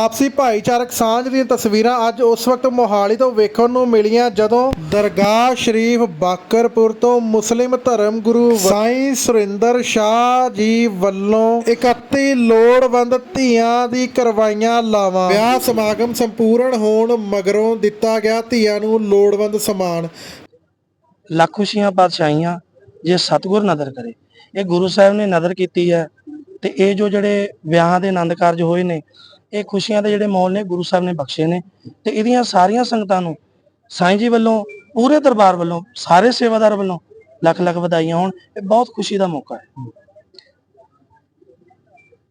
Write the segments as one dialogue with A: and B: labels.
A: ਆਪਸੀ ਭਾਈਚਾਰਕ ਸਾਂਝ ਦੀਆਂ ਤਸਵੀਰਾਂ ਅੱਜ ਉਸ ਵਕਤ ਮੋਹਾਲੀ ਤੋਂ ਵੇਖਣ ਨੂੰ ਮਿਲੀਆਂ, ਜਦੋਂ ਦਰਗਾਹ ਸ਼ਰੀਫ ਬਾਕਰਪੁਰ ਤੋਂ ਮੁਸਲਿਮ ਧਰਮ ਗੁਰੂ ਸਾਈਂ ਸੁਰਿੰਦਰ ਸ਼ਾਹ ਜੀ ਵੱਲੋਂ 31 ਲੋੜਵੰਦ ਧੀਆਂ ਦੀ ਕਰਵਾਈਆਂ ਲਾਵਾਂ। ਵਿਆਹ ਸਮਾਗਮ ਸੰਪੂਰਨ ਹੋਣ ਮਗਰੋਂ ਦਿੱਤਾ ਗਿਆ ਧੀਆਂ ਨੂੰ ਲੋੜਵੰਦ ਸਮਾਨ।
B: ਲੱਖ ਖੁਸ਼ੀਆਂ ਪਾਤਸ਼ਾਹੀਆਂ, ਜੇ ਸਤਿਗੁਰ ਨਦਰ ਕਰੇ। ਇਹ ਗੁਰੂ ਸਾਹਿਬ ਨੇ ਨਦਰ ਕੀਤੀ ਹੈ ਤੇ ਇਹ ਜੋ ਜਿਹੜੇ ਵਿਆਹ ਦੇ ਆਨੰਦ ਕਾਰਜ ਹੋਏ ਨੇ ਇਹ ਖੁਸ਼ੀਆਂ ਦੇ ਜਿਹੜੇ ਮੌਲ ਨੇ ਗੁਰੂ ਸਾਹਿਬ ਨੇ ਬਖਸ਼ੇ ਨੇ ਤੇ ਇਹਦੀਆਂ ਸਾਰੀਆਂ ਸੰਗਤਾਂ ਨੂੰ ਸਾਈਂ ਜੀ ਵੱਲੋਂ ਪੂਰੇ ਦਰਬਾਰ ਵੱਲੋਂ ਸਾਰੇ ਸੇਵਾਦਾਰ ਵੱਲੋਂ ਲੱਖ ਲੱਖ ਵਧਾਈਆਂ ਹੋਣ ਇਹ ਬਹੁਤ ਖੁਸ਼ੀ ਦਾ ਮੌਕਾ ਹੈ।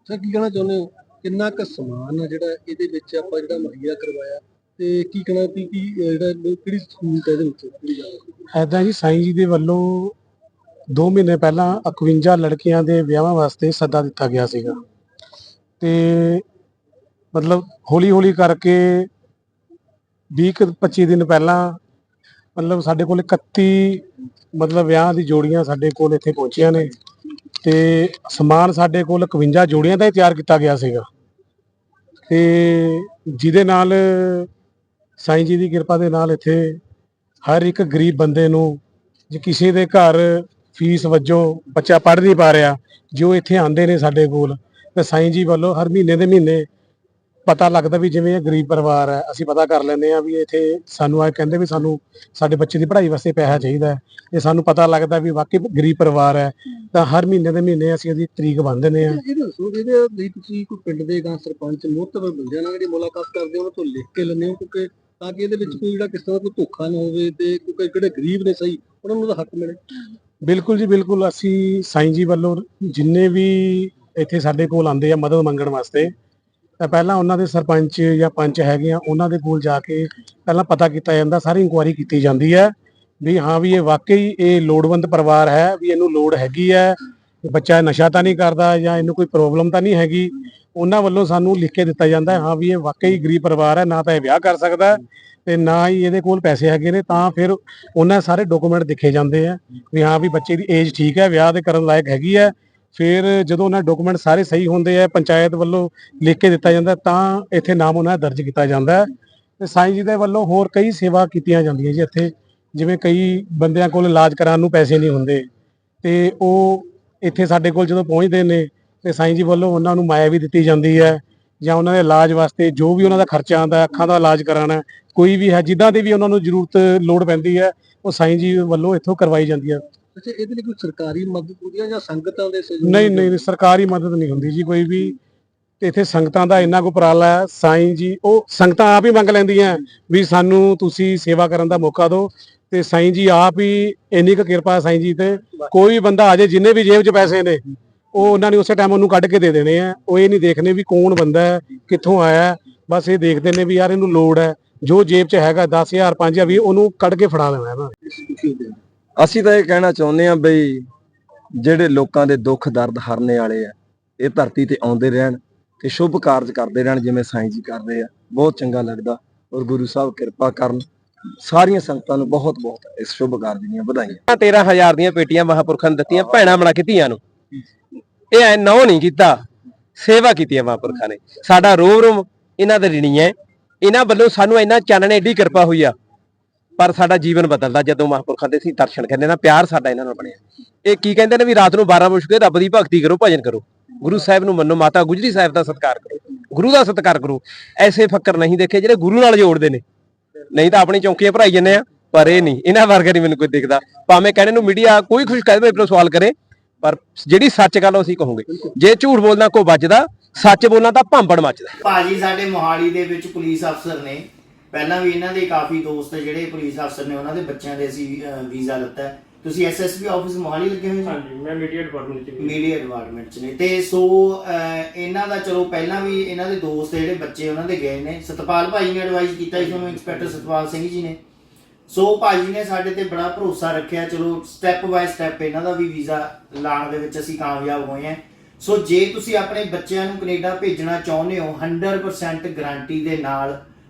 C: ਸਰ ਕੀ ਕਹਿਣਾ ਚਾਹੁੰਦੇ ਹੋ? ਕਿੰਨਾ ਕੁ ਸਮਾਨ ਆ ਜਿਹੜਾ ਇਹਦੇ ਵਿੱਚ ਆਪਾਂ ਜਿਹੜਾ ਮੁਹੱਈਆ ਕਰਵਾਇਆ ਤੇ ਕੀ ਕਹਿਣਾ ਕੀ ਕੀ ਜਿਹੜਾ ਕਿਹੜੀ ਸਹੂਲਤ ਹੈ ਇਹਦੇ ਵਿੱਚ ਕਿਹੜੀ ਜ਼ਿਆਦਾ?
D: ਐਦਾਂ ਜੀ ਸਾਈਂ ਜੀ ਦੇ ਵੱਲੋਂ 2 ਮਹੀਨੇ ਪਹਿਲਾਂ 51 ਲੜਕੀਆਂ ਦੇ ਵਿਆਹਾਂ ਵਾਸਤੇ ਸੱਦਾ ਦਿੱਤਾ ਗਿਆ ਸੀਗਾ। ਤੇ ਮਤਲਬ ਹੌਲੀ ਹੌਲੀ ਕਰਕੇ 20 ਕੁ 25 ਦਿਨ ਪਹਿਲਾਂ ਮਤਲਬ ਸਾਡੇ ਕੋਲ 31 ਮਤਲਬ ਵਿਆਹ ਦੀ ਜੋੜੀਆਂ ਸਾਡੇ ਕੋਲ ਇੱਥੇ ਪਹੁੰਚੀਆਂ ਨੇ ਤੇ ਸਮਾਨ ਸਾਡੇ ਕੋਲ 51 ਜੋੜੀਆਂ ਦਾ ਹੀ ਤਿਆਰ ਕੀਤਾ ਗਿਆ ਸੀਗਾ। ਤੇ ਜਿਹਦੇ ਨਾਲ ਸਾਈਂ ਜੀ ਦੀ ਕਿਰਪਾ ਦੇ ਨਾਲ ਇੱਥੇ ਹਰ ਇੱਕ ਗਰੀਬ ਬੰਦੇ ਨੂੰ ਜੇ ਕਿਸੇ ਦੇ ਘਰ ਫੀਸ ਵਜੋਂ ਬੱਚਾ ਪੜ੍ਹ ਨਹੀਂ ਪਾ ਰਿਹਾ, ਜੋ ਇੱਥੇ ਆਉਂਦੇ ਨੇ ਸਾਡੇ ਕੋਲ, ਤੇ ਸਾਈਂ ਜੀ ਵੱਲੋਂ ਹਰ ਮਹੀਨੇ ਦੇ ਮਹੀਨੇ ਪਤਾ ਲੱਗਦਾ ਵੀ ਜਿਵੇਂ ਇਹ ਗਰੀਬ ਪਰਿਵਾਰ ਹੈ ਅਸੀਂ ਪਤਾ ਕਰ ਲੈਂਦੇ ਆ ਵੀ ਇੱਥੇ ਸਾਨੂੰ ਆ ਕਹਿੰਦੇ ਵੀ ਸਾਨੂੰ ਸਾਡੇ ਬੱਚੇ ਦੀ ਪੜ੍ਹਾਈ ਵਾਸਤੇ ਪੈਸਾ ਚਾਹੀਦਾ ਹੈ। ਇਹ ਸਾਨੂੰ ਪਤਾ ਲੱਗਦਾ ਵੀ ਵਾਕਈ ਗਰੀਬ ਪਰਿਵਾਰ ਹੈ ਤਾਂ ਹਰ ਮਹੀਨੇ ਦੇ ਮਹੀਨੇ ਅਸੀਂ ਇਹਦੀ ਤਰੀਕ ਬੰਨ ਦਿੰਦੇ ਆ
C: ਇਹ ਦੱਸੋ ਵੀ ਇਹਦੇ ਲਈ ਤੁਸੀਂ ਕੋਈ ਪਿੰਡ ਦੇ ਗਾਂ ਸਰਪੰਚ ਮੋਹਤਬਰ ਬੰਦਿਆਂ ਨਾਲ ਜਿਹੜੀ ਮੁਲਾਕਾਤ ਕਰਦੇ ਹੋ ਉਹਨਾਂ ਤੋਂ ਲਿਖ ਕੇ ਲੈਂਦੇ ਹੋ ਕਿਉਂਕਿ ਤਾਂ ਕਿ ਇਹਦੇ ਵਿੱਚ ਕੋਈ ਜਿਹੜਾ ਕਿਸ ਤਰ੍ਹਾਂ ਦਾ ਕੋਈ ਧੋਖਾ ਨਾ ਹੋਵੇ ਤੇ ਕੋਈ ਜਿਹੜੇ ਗਰੀਬ ਨੇ ਸਹੀ ਉਹਨਾਂ ਨੂੰ ਉਹਦਾ ਹੱਕ ਮਿਲੇ।
D: ਬਿਲਕੁਲ ਜੀ ਬਿਲਕੁਲ। ਅਸੀਂ ਸਾਈਂ ਜੀ ਵੱਲੋਂ ਜਿੰਨੇ ਵੀ ਇੱਥੇ ਸਾਡੇ ਕੋਲ ਆਉਂਦੇ ਆ ਮਦਦ ਮੰਗਣ ਵਾਸਤੇ ਤਾਂ ਪਹਿਲਾਂ ਉਹਨਾਂ ਦੇ ਸਰਪੰਚ ਜਾਂ ਪੰਚ ਹੈਗੇ ਆ, ਉਹਨਾਂ ਦੇ ਕੋਲ ਜਾ ਕੇ ਪਹਿਲਾਂ ਪਤਾ ਕੀਤਾ ਜਾਂਦਾ, ਸਾਰੀ ਇਨਕੁਆਇਰੀ ਕੀਤੀ ਜਾਂਦੀ ਹੈ ਵੀ ਹਾਂ ਵੀ ਇਹ ਵਾਕਈ ਇਹ ਲੋੜਵੰਦ ਪਰਿਵਾਰ ਹੈ, ਵੀ ਇਹਨੂੰ ਲੋੜ ਹੈਗੀ ਹੈ ਬੱਚਾ ਨਸ਼ਾ ਤਾਂ ਨਹੀਂ ਕਰਦਾ ਜਾਂ ਇਹਨੂੰ ਕੋਈ ਪ੍ਰੋਬਲਮ ਤਾਂ ਨਹੀਂ ਹੈਗੀ, ਉਹਨਾਂ ਵੱਲੋਂ ਸਾਨੂੰ ਲਿਖ ਕੇ ਦਿੱਤਾ ਜਾਂਦਾ ਹੈ, ਹਾਂ ਵੀ ਇਹ ਵਾਕਈ ਗਰੀਬ ਪਰਿਵਾਰ ਹੈ, ਨਾ ਤਾਂ ਇਹ ਵਿਆਹ ਕਰ ਸਕਦਾ ਹੈ ਤੇ ਨਾ ਹੀ ਇਹਦੇ ਕੋਲ ਪੈਸੇ ਹੈਗੇ ਨੇ, ਤਾਂ ਫਿਰ ਉਹਨਾਂ ਸਾਰੇ ਡਾਕੂਮੈਂਟ ਦਿਖੇ ਜਾਂਦੇ ਆ ਵੀ ਹਾਂ ਵੀ ਬੱਚੇ ਦੀ ਏਜ ਠੀਕ ਹੈ, ਵਿਆਹ ਦੇ ਕਰਨ ਲਾਇਕ ਹੈਗੀ ਹੈ ਫਿਰ ਜਦੋਂ ਉਹਨਾਂ ਡਾਕੂਮੈਂਟ ਸਾਰੇ ਸਹੀ ਹੁੰਦੇ ਆ, ਪੰਚਾਇਤ ਵੱਲੋਂ ਲਿਖ ਕੇ ਦਿੱਤਾ ਜਾਂਦਾ, ਤਾਂ ਇੱਥੇ ਨਾਮ ਉਹਨਾਂ ਦਾ ਦਰਜ ਕੀਤਾ ਜਾਂਦਾ ਹੈ। ਤੇ ਸਾਈਂ ਜੀ ਦੇ ਵੱਲੋਂ ਹੋਰ ਕਈ ਸੇਵਾ ਕੀਤੀਆਂ ਜਾਂਦੀਆਂ ਜੀ ਇੱਥੇ, ਜਿਵੇਂ ਕਈ ਬੰਦਿਆਂ ਕੋਲ ਇਲਾਜ ਕਰਾਉਣ ਨੂੰ ਪੈਸੇ ਨਹੀਂ ਹੁੰਦੇ। ਤੇ ਉਹ ਇੱਥੇ ਸਾਡੇ ਕੋਲ ਜਦੋਂ ਪਹੁੰਚਦੇ ਨੇ, ਤੇ ਸਾਈਂ ਜੀ ਵੱਲੋਂ ਉਹਨਾਂ ਨੂੰ ਮਾਇਆ ਵੀ ਦਿੱਤੀ ਜਾਂਦੀ ਹੈ, ਜਾਂ ਉਹਨਾਂ ਦੇ ਇਲਾਜ ਵਾਸਤੇ ਜੋ ਵੀ ਉਹਨਾਂ ਦਾ ਖਰਚਾ ਆਉਂਦਾ ਅੱਖਾਂ ਦਾ ਇਲਾਜ ਕਰਾਉਣਾ ਕੋਈ ਵੀ ਹੈ, ਜਿੱਦਾਂ ਦੀ ਵੀ ਉਹਨਾਂ ਨੂੰ ਜ਼ਰੂਰਤ, ਲੋੜ ਪੈਂਦੀ ਹੈ, ਉਹ ਸਾਈਂ ਜੀ ਵੱਲੋਂ ਇੱਥੋਂ ਕਰਵਾਈ ਜਾਂਦੀ ਹੈ।
C: ਅੱਛਾ ਇਹਦੇ ਲਈ ਕੋਈ ਸਰਕਾਰੀ ਮਦਦ ਹੁੰਦੀ ਹੈ ਜਾਂ ਸੰਗਤਾਂ ਦੇ ਸਹਿਯੋਗ
D: ਨਹੀਂ ਨਹੀਂ ਨਹੀਂ, ਸਰਕਾਰੀ ਮਦਦ ਨਹੀਂ ਹੁੰਦੀ ਜੀ ਕੋਈ ਵੀ। ਤੇ ਇੱਥੇ ਸੰਗਤਾਂ ਦਾ ਇੰਨਾ ਕੁ ਉਪਰਾਲਾ ਹੈ ਸਾਈਂ ਜੀ ਉਹ ਸੰਗਤਾਂ ਆਪ ਹੀ ਮੰਗ ਲੈਂਦੀਆਂ ਵੀ ਸਾਨੂੰ ਤੁਸੀਂ ਸੇਵਾ ਕਰਨ ਦਾ ਮੌਕਾ ਦਿਓ। ਤੇ ਸਾਈਂ ਜੀ ਆਪ ਹੀ ਇੰਨੀ ਕੁ ਕਿਰਪਾ ਹੈ ਸਾਈਂ ਜੀ ਤੇ। ਕੋਈ ਵੀ ਬੰਦਾ ਆ ਜਾਏ ਜਿੰਨੇ ਵੀ ਜੇਬ 'ਚ ਪੈਸੇ ਨੇ ਉਹ ਉਹਨਾਂ ਨੇ ਉਸੇ ਟਾਈਮ ਉਹਨੂੰ ਕੱਢ ਕੇ ਦੇ ਦੇਣੇ ਆ। ਉਹ ਇਹ ਨਹੀਂ ਦੇਖਣੇ ਵੀ ਕੌਣ ਬੰਦਾ ਹੈ ਕਿੱਥੋਂ ਆਇਆ ਹੈ। ਬਸ ਇਹ ਦੇਖਦੇ ਨੇ ਵੀ ਯਾਰ ਇਹਨੂੰ ਲੋੜ ਹੈ। ਜੋ ਜੇਬ 'ਚ ਹੈਗਾ 10000 5000 20 ਉਹਨੂੰ ਕੱਢ ਕੇ ਫੜਾ ਦੇਣਾ ਇਹਨਾਂ ਨੇ।
E: ਅਸੀਂ ਤਾਂ ਇਹ ਕਹਿਣਾ ਚਾਹੁੰਦੇ ਆ ਬਈ ਜਿਹੜੇ ਲੋਕਾਂ ਦੇ ਦੁੱਖ, ਦਰਦ ਹਰਨੇ ਵਾਲੇ ਆ, ਇਹ ਧਰਤੀ ਤੇ ਆਉਂਦੇ ਰਹਿਣ ਤੇ ਸ਼ੁਭ ਕਾਰਜ ਕਰਦੇ ਰਹਿਣ ਜਿਵੇਂ ਸਾਈਂ ਜੀ ਕਰਦੇ ਆ। ਬਹੁਤ ਚੰਗਾ ਲੱਗਦਾ ਔਰ ਗੁਰੂ ਸਾਹਿਬ ਕਿਰਪਾ ਕਰਨ। ਸਾਰੀਆਂ ਸੰਗਤਾਂ ਨੂੰ ਬਹੁਤ ਬਹੁਤ ਇਸ ਸ਼ੁਭ ਕਾਰਜ ਦੀਆਂ ਵਧਾਈਆਂ।
F: 13000 ਦੀਆਂ ਪੇਟੀਆਂ ਮਹਾਪੁਰਖਾਂ ਨੇ ਦਿੱਤੀਆਂ, ਭੈਣਾਂ ਬਣਾ ਕੇ ਧੀਆਂ ਨੂੰ। ਇਹ ਐ ਨੌ ਨਹੀਂ ਕੀਤਾ, ਸੇਵਾ ਕੀਤੀ ਹੈ ਮਹਾਪੁਰਖਾਂ ਨੇ। ਸਾਡਾ ਰੋਮ ਰੋਮ ਇਹਨਾਂ ਦੇ ਰਿਣੀ ਹੈ ਇਹਨਾਂ ਵੱਲੋਂ ਸਾਨੂੰ ਇੰਨਾ ਚਾਨਣ ਐਡੀ ਕਿਰਪਾ ਹੋਈ ਆ। ਪਰ ਸਾਡਾ ਜੀਵਨ ਬਦਲਦਾ ਜਦੋਂ ਮਹਾਪੁਰਖਾਂ ਦੇ ਅਸੀਂ ਦਰਸ਼ਨ ਕਰਨੇ ਨਾ, ਪਿਆਰ ਸਾਡਾ ਇਹਨਾਂ ਨਾਲ ਬਣਿਆ। ਇਹ ਕੀ ਕਹਿੰਦੇ ਨੇ ਵੀ ਰਾਤ ਨੂੰ 12 ਵਜੇ ਕੇ ਰੱਬ ਦੀ ਭਗਤੀ ਕਰੋ, ਭਜਨ ਕਰੋ। ਗੁਰੂ ਸਾਹਿਬ ਨੂੰ ਮੰਨੋ, ਮਾਤਾ ਗੁਜਰੀ ਸਾਹਿਬ ਦਾ ਸਤਿਕਾਰ ਕਰੋ। ਗੁਰੂ ਦਾ ਸਤਿਕਾਰ ਕਰੋ। ਐਸੇ ਫੱਕਰ ਨਹੀਂ ਦੇਖੇ ਜਿਹੜੇ ਗੁਰੂ ਨਾਲ ਜੋੜਦੇ ਨੇ। ਨਹੀਂ ਤਾਂ ਆਪਣੀ ਚੌਂਕੀਆਂ ਭਰਾਈ ਜੰਨੇ ਆ, ਪਰ ਇਹ ਨਹੀਂ। ਇਹਨਾਂ ਵਰਗਾ ਨਹੀਂ ਮੈਨੂੰ ਕੋਈ ਦਿਖਦਾ। ਭਾਵੇਂ ਕਹਿਣੇ ਨੂੰ ਮੀਡੀਆ ਕੋਈ ਖੁਸ਼ ਕਹਿ ਦੇ ਸਵਾਲ ਕਰੇ, ਪਰ ਜਿਹੜੀ ਸੱਚ ਗੱਲ ਅਸੀਂ ਕਹੋਗੇ। ਜੇ ਝੂਠ ਬੋਲਣਾ ਕੋ ਵੱਜਦਾ, ਸੱਚ ਬੋਲਣਾ ਤਾਂ ਭਾਂਬੜ ਮੱਚਦਾ।
G: ਭਾਜੀ, ਸਾਡੇ ਮੋਹਾਲੀ ਦੇ ਵਿੱਚ ਪੁਲਿਸ ਅਫਸਰ ਨੇ ਪਹਿਲਾਂ ਵੀ ਇਹਨਾਂ ਦੇ ਕਾਫੀ ਦੋਸਤ ਜਿਹੜੇ ਪੁਲਿਸ ਅਫਸਰ ਨੇ ਉਹਨਾਂ ਦੇ ਬੱਚਿਆਂ ਦੇ ਅਸੀਂ ਵੀਜ਼ਾ ਲਿੱਤਾ ਹੈ। ਤੁਸੀਂ ਐਸਐਸਪੀ ਆਫਿਸ ਮੋਹਾਲੀ ਲੱਗੇ ਹੋਏ
H: ਹਾਂਜੀ ਮੈਂ ਮੀਡੀਆ ਡਿਪਾਰਟਮੈਂਟ ਚ
G: ਮੀਡੀਆ ਡਿਪਾਰਟਮੈਂਟ ਚ ਨੇ। ਤੇ ਸੋ ਇਹਨਾਂ ਦਾ ਚਲੋ ਪਹਿਲਾਂ ਵੀ ਇਹਨਾਂ ਦੇ ਦੋਸਤ ਜਿਹੜੇ ਬੱਚੇ ਉਹਨਾਂ ਦੇ ਗਏ ਨੇ। ਸਤਪਾਲ ਭਾਈ ਨੇ ਐਡਵਾਈਸ ਕੀਤਾ ਸੀ ਤੁਹਾਨੂੰ ਇੰਸਪੈਕਟਰ ਸਤਪਾਲ ਸਿੰਘ ਜੀ ਨੇ। ਸੋ ਭਾਜੀ ਨੇ ਸਾਡੇ ਤੇ ਬੜਾ ਭਰੋਸਾ ਰੱਖਿਆ। ਚਲੋ ਸਟੈਪ ਬਾਏ ਸਟੈਪ ਇਹਨਾਂ ਦਾ ਵੀ ਵੀਜ਼ਾ ਲਾਣ ਦੇ ਵਿੱਚ ਅਸੀਂ ਕਾਮਯਾਬ ਹੋਏ ਹਾਂ। ਸੋ ਜੇ ਤੁਸੀਂ ਆਪਣੇ ਬੱਚਿਆਂ ਨੂੰ ਕੈਨੇਡਾ ਭੇਜਣਾ ਚਾਹੁੰਦੇ ਹੋ 100% ਗਾਰੰਟੀ ਦੇ ਨਾਲ